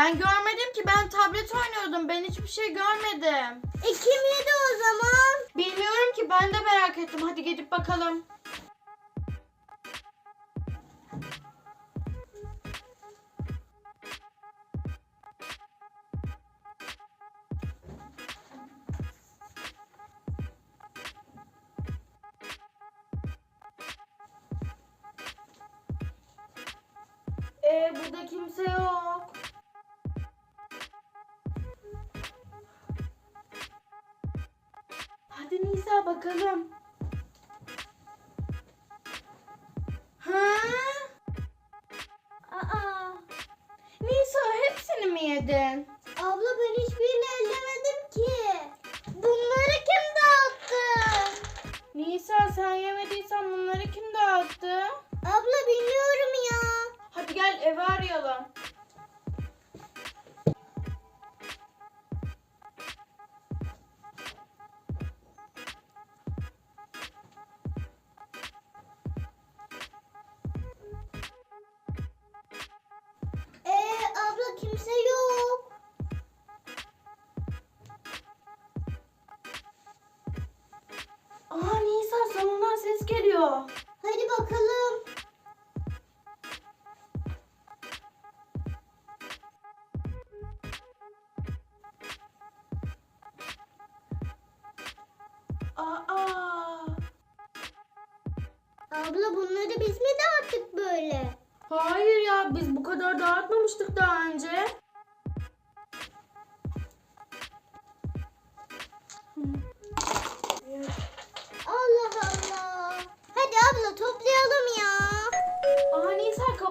Ben görmedim ki ben tablet oynuyordum. Ben hiçbir şey görmedim. E kim yedi o zaman? Bilmiyorum ki ben de merak ettim. Hadi gidip bakalım. Ee, burada kimse yok. Bakalım. Ses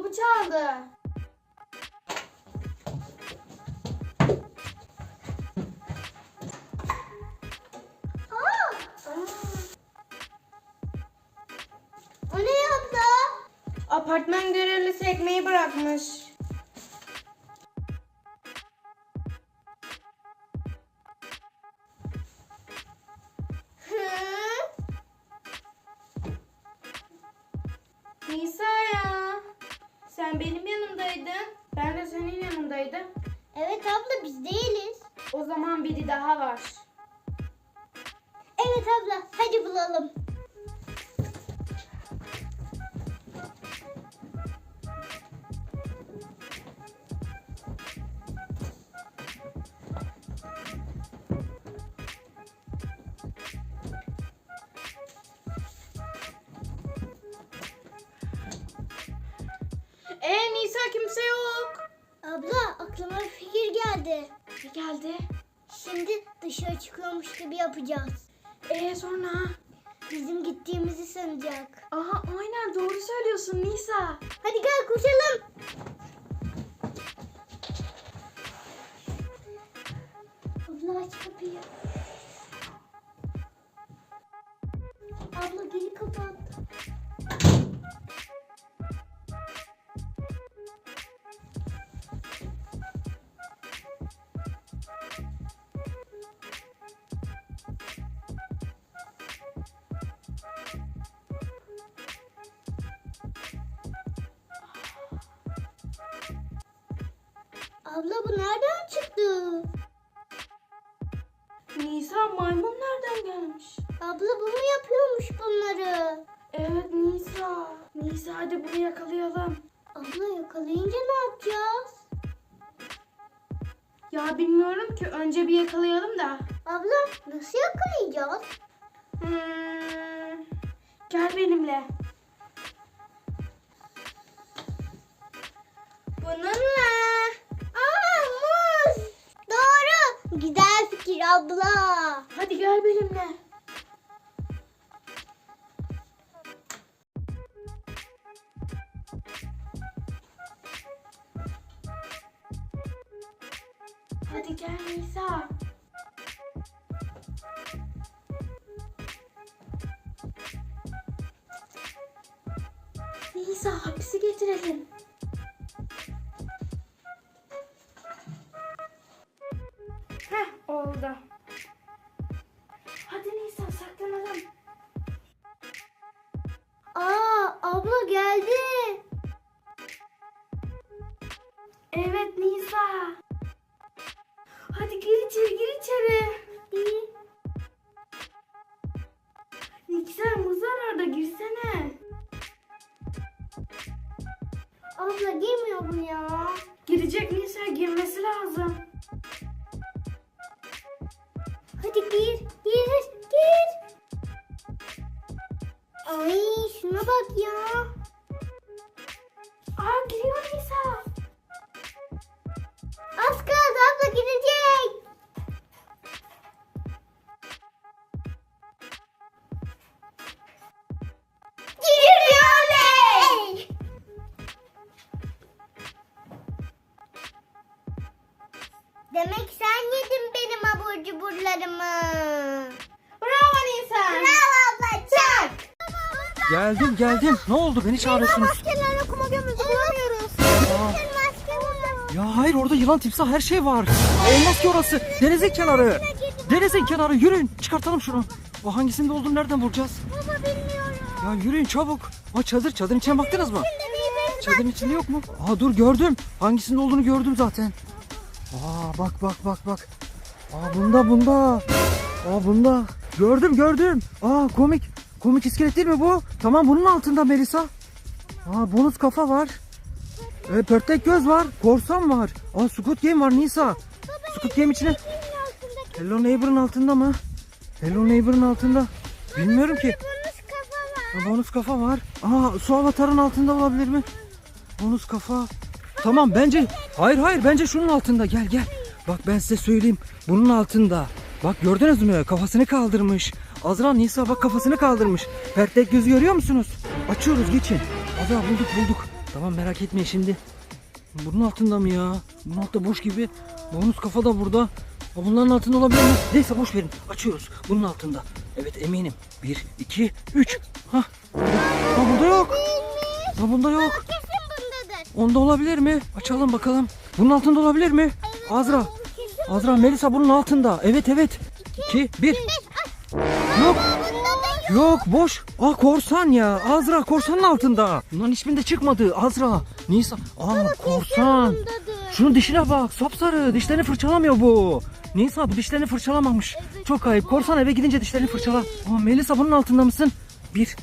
kapı çaldı. Apartman görevlisi ekmeği bırakmış. Sen benim yanımdaydın. Ben de senin yanındaydım. Evet abla biz değiliz. O zaman biri daha var. Evet abla hadi bulalım. Kimse yok. Abla aklıma bir fikir geldi. Ne geldi? Şimdi dışarı çıkıyormuş gibi yapacağız. Ee sonra? Bizim gittiğimizi sanacak. Aha aynen doğru söylüyorsun Nisa. Hadi gel koşalım. Abla aç kapıyı. Abla geri kapat. Nereden çıktı? Nisa maymun nereden gelmiş? Abla bu mu yapıyormuş bunları? Evet Nisa. Nisa hadi bunu yakalayalım. Abla yakalayınca ne yapacağız? Ya bilmiyorum ki önce bir yakalayalım da. Abla nasıl yakalayacağız? Hmm, gel benimle. Bununla. Güzel fikir abla. Hadi gel benimle. Hadi gel Nisa. Nisa hapisi getirelim. Abla girmiyorum ya. Girecek Nisa girmesi lazım. Hadi gir, gir, gir. Ay şuna bak ya. Aa giriyor Nisa. Geldim geldim. Ne oldu beni çağırıyorsunuz? Maskeler okuma gömüzü bulamıyoruz. Aa, ya hayır orada yılan timsah her şey var. Olmaz ki orası. Denizin kenarı. Denizin kenarı yürüyün çıkartalım şunu. O hangisinde olduğunu nereden bulacağız? Baba bilmiyorum. Ya yürüyün çabuk. Aa çadır çadırın içine baktınız mı? Çadırın içinde yok mu? Aa dur gördüm. Hangisinde olduğunu gördüm zaten. Aa bak bak bak bak. Aa bunda bunda. Aa bunda. Gördüm gördüm. Aa komik. Komik iskelet değil mi bu? Tamam bunun altında Melisa. Aa bonus kafa var. E, pörtlek göz var. Korsan var. Aa Squid Game var Nisa. Squid Game içine. Hello Neighbor'ın altında mı? Hello Neighbor'ın altında. Bilmiyorum ki. bonus kafa var. Ha, bonus kafa var. Aa su avatarın altında olabilir mi? Bonus kafa. Tamam bence. Hayır hayır bence şunun altında. Gel gel. Bak ben size söyleyeyim. Bunun altında. Bak gördünüz mü? Kafasını kaldırmış. Azra Nisa bak kafasını kaldırmış. Pertek gözü görüyor musunuz? Açıyoruz geçin. Azra bulduk bulduk. Tamam merak etmeyin şimdi. Bunun altında mı ya? Bunun altta boş gibi. Bonus kafa da burada. Bunların altında olabilir mi? Neyse boş verin. Açıyoruz. Bunun altında. Evet eminim. Bir, iki, üç. Ha. burada. Ha burada yok. Ha bunda yok. Onda olabilir mi? Açalım bakalım. Bunun altında olabilir mi? Azra. Azra Melisa bunun altında. Evet evet. İki, bir. Yok. Yok boş. Aa korsan ya. Azra korsanın altında. Bunların hiçbirinde çıkmadı. Azra. Nisa. Aa korsan. bundadır. Şunun dişine bak. Sapsarı. Dişlerini fırçalamıyor bu. Nisa bu dişlerini fırçalamamış. Çok ayıp. Korsan eve gidince dişlerini fırçala. Aa Melisa bunun altında mısın? Bir,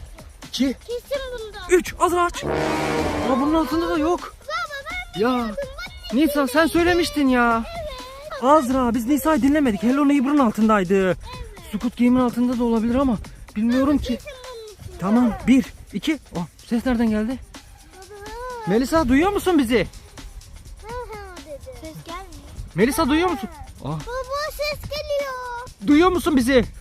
iki, Kesin bunda. üç. Azra aç. Aa bunun altında da yok. Baba ben Ya Nisa sen söylemiştin ya. Azra biz Nisa'yı dinlemedik. Hello Neighbor'ın altındaydı. Squid Game'in altında da olabilir ama bilmiyorum ki. Tamam bir iki. Oh, ses nereden geldi? Melisa duyuyor musun bizi? Ses gelmiyor. Melisa duyuyor musun? Ah, Baba ses geliyor. duyuyor musun bizi?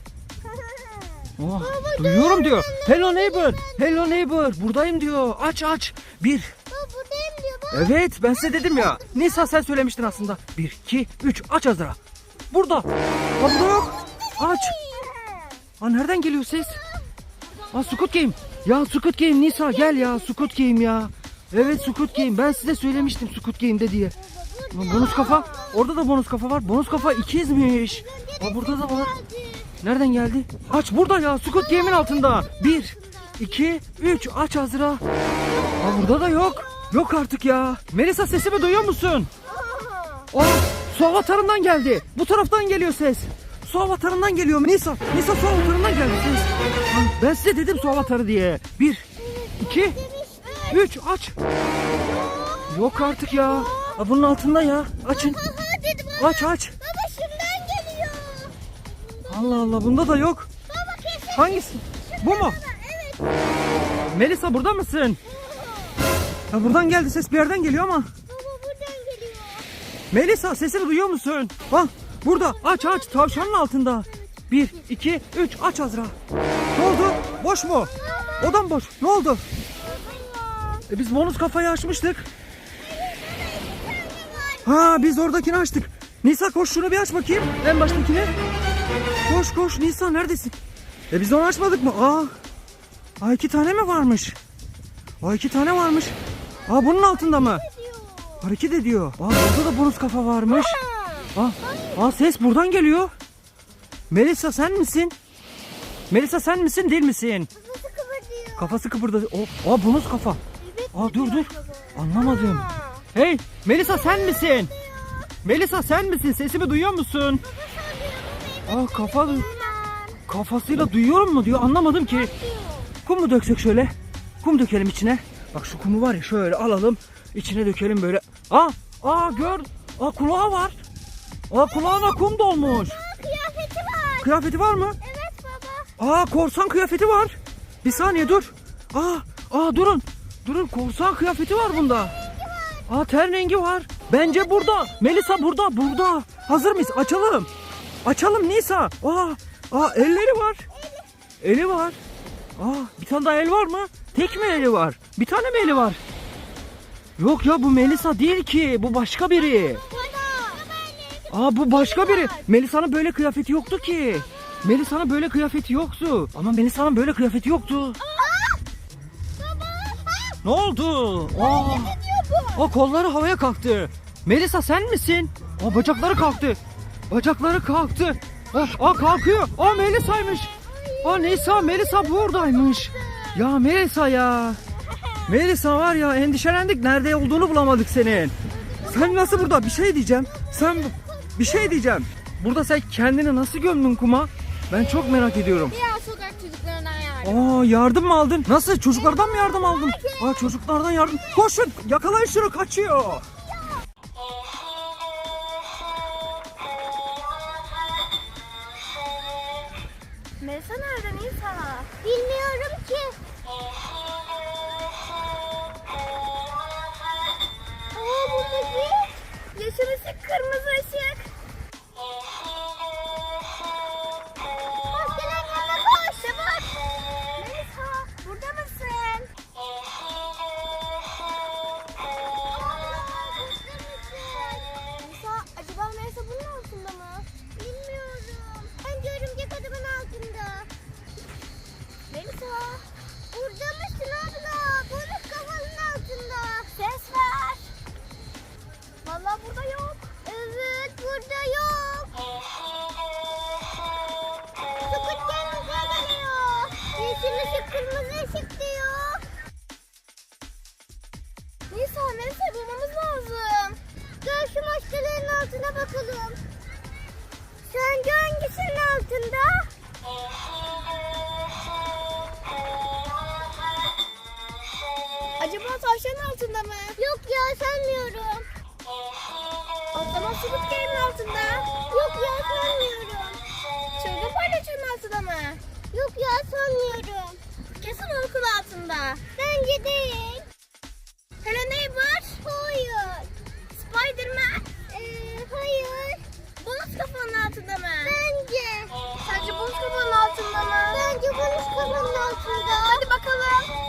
Oh, duyuyorum diyor. Hello neighbor. Hello neighbor. Buradayım diyor. Aç aç. Bir. Baba buradayım diyor. Baba. Evet ben size dedim ya. Nisa sen söylemiştin aslında. Bir, iki, üç. Aç Azra. Burada. Burada yok. Aç. Ha nereden geliyor ses? Ha Squid Game. Ya Squid Game Nisa gel ya Squid Game ya. Evet Squid Game. Ben size söylemiştim Squid Game'de diye. Ha, bonus kafa. Orada da bonus kafa var. Bonus kafa ikizmiş. Ha burada da var. Nereden geldi? Aç burada ya. Squid Game'in altında. Bir, iki, üç. Aç Azra. Ha burada da yok. Yok artık ya. Melisa sesimi duyuyor musun? Aa, su avatarından geldi. Bu taraftan geliyor ses. Su avatarından geliyor. Nisa, Nisa su avatarından. Ha, Ben size dedim su avatarı diye. Bir, iki, üç aç. Yok artık ya. Ha, bunun altında ya. Açın. Aç aç. Baba şundan geliyor. Allah Allah bunda da yok. Baba kesin. Hangisi? Bu mu? Evet. Melisa burada mısın? Ha, buradan geldi ses bir yerden geliyor ama. Baba buradan geliyor. Melisa sesini duyuyor musun? Bak burada aç aç tavşanın altında. Bir, iki, üç aç Azra. Ne oldu? Boş mu? Odam boş. Ne oldu? E biz bonus kafayı açmıştık. Ha biz oradakini açtık. Nisa koş şunu bir aç bakayım. En baştakini. Koş koş Nisa neredesin? E biz onu açmadık mı? Aa. Aa iki tane mi varmış? Aa iki tane varmış. Aa bunun altında mı? Hareket ediyor. Aa burada da bonus kafa varmış. Aa, aa ses buradan geliyor. Melisa sen misin? Melisa sen misin değil misin? Nasıl kıvırıyor? Kafası kıpırdadı. O, aa bonus kafa. Evet. Aa dur dur. Anlamadım. Hey Melisa sen misin? Melisa sen misin? Sesimi duyuyor musun? Aa kafa kafasıyla duyuyorum mu diyor anlamadım ki. Kum mu döksek şöyle? Kum dökelim içine. Bak şu kumu var ya şöyle alalım. içine dökelim böyle. Aa, aa gör. Aa kulağı var. Aa kulağına kum dolmuş. Kıyafeti var. Kıyafeti var mı? Evet baba. Aa korsan kıyafeti var. Bir saniye dur. Aa, aa durun. Durun korsan kıyafeti var bunda. Aa ten rengi var. Bence burada. Melisa burada, burada. Hazır mıyız? Açalım. Açalım Nisa. Aa, aa elleri var. Eli var. Aa bir tane daha el var mı? Tek mi eli var? Bir tane mi eli var? Yok ya bu Melisa değil ki. Bu başka biri. Aa bu başka biri. Melisa'nın böyle kıyafeti yoktu ki. Melisa'nın böyle kıyafeti yoktu. Ama Melisa'nın böyle kıyafeti yoktu. Ne oldu? Aa, o kolları havaya kalktı. Melisa sen misin? Aa bacakları kalktı. Bacakları kalktı. Ah, aa kalkıyor. Aa Melisa'ymış. Aa Nisa Melisa buradaymış. Ya Melisa ya. Melisa var ya endişelendik. Nerede olduğunu bulamadık senin. Sen nasıl burada? Bir şey diyeceğim. Sen bir şey diyeceğim. Burada sen kendini nasıl gömdün kuma? Ben çok merak ediyorum. Diğer sokak çocuklarından yardım. Aa yardım mı aldın? Nasıl? Çocuklardan mı yardım aldın? Aa çocuklardan yardım. Koşun yakalayın şunu kaçıyor. Melisa nerede Nisa? Bilmiyorum ki. Aa buradaki ışık kırmızı ışık. Acaba tavşanın altında mı? Yok ya sanmıyorum. O zaman Squid Game'in altında. Yok ya sanmıyorum. Çılgın palyaçonun altında mı? Yok ya sanmıyorum. Kesin okul altında. Bence değil. Hello Neighbor? Hayır. Spiderman? Ee, hayır. Bulut kafanın altında mı? Bence. Sence bulut kafanın altında mı? Bence bulut kafanın altında. Hadi bakalım.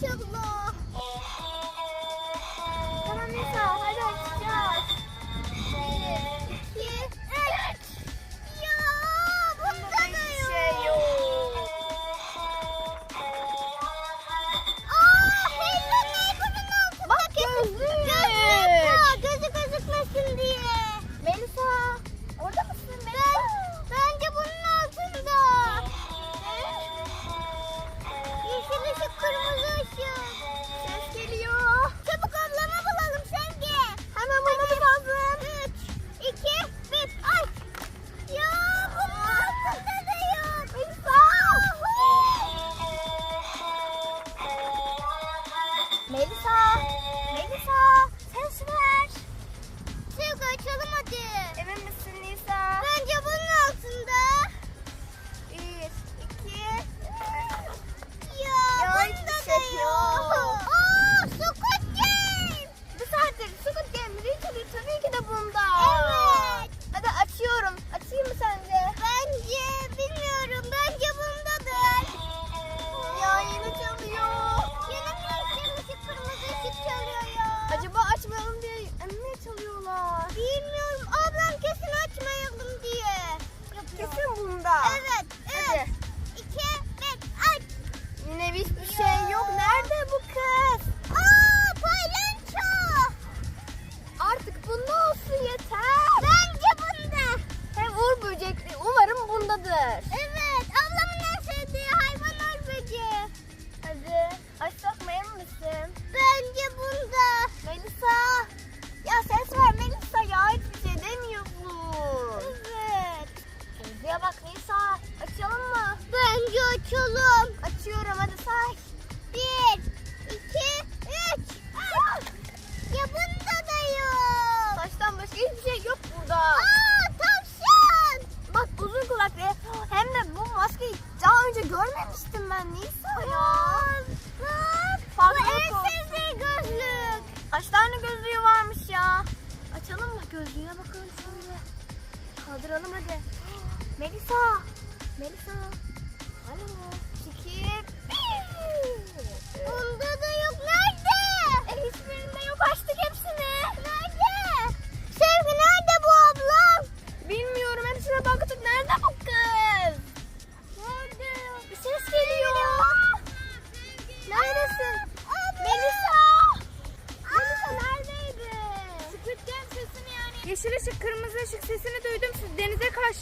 So long.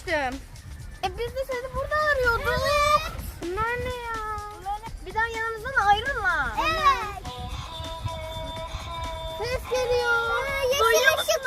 düştüm. E biz de seni burada arıyorduk. Evet. Bunlar ne ya? Bir daha yanımızdan ayrılma. Evet. Ses geliyor. Ee, yeşil ışık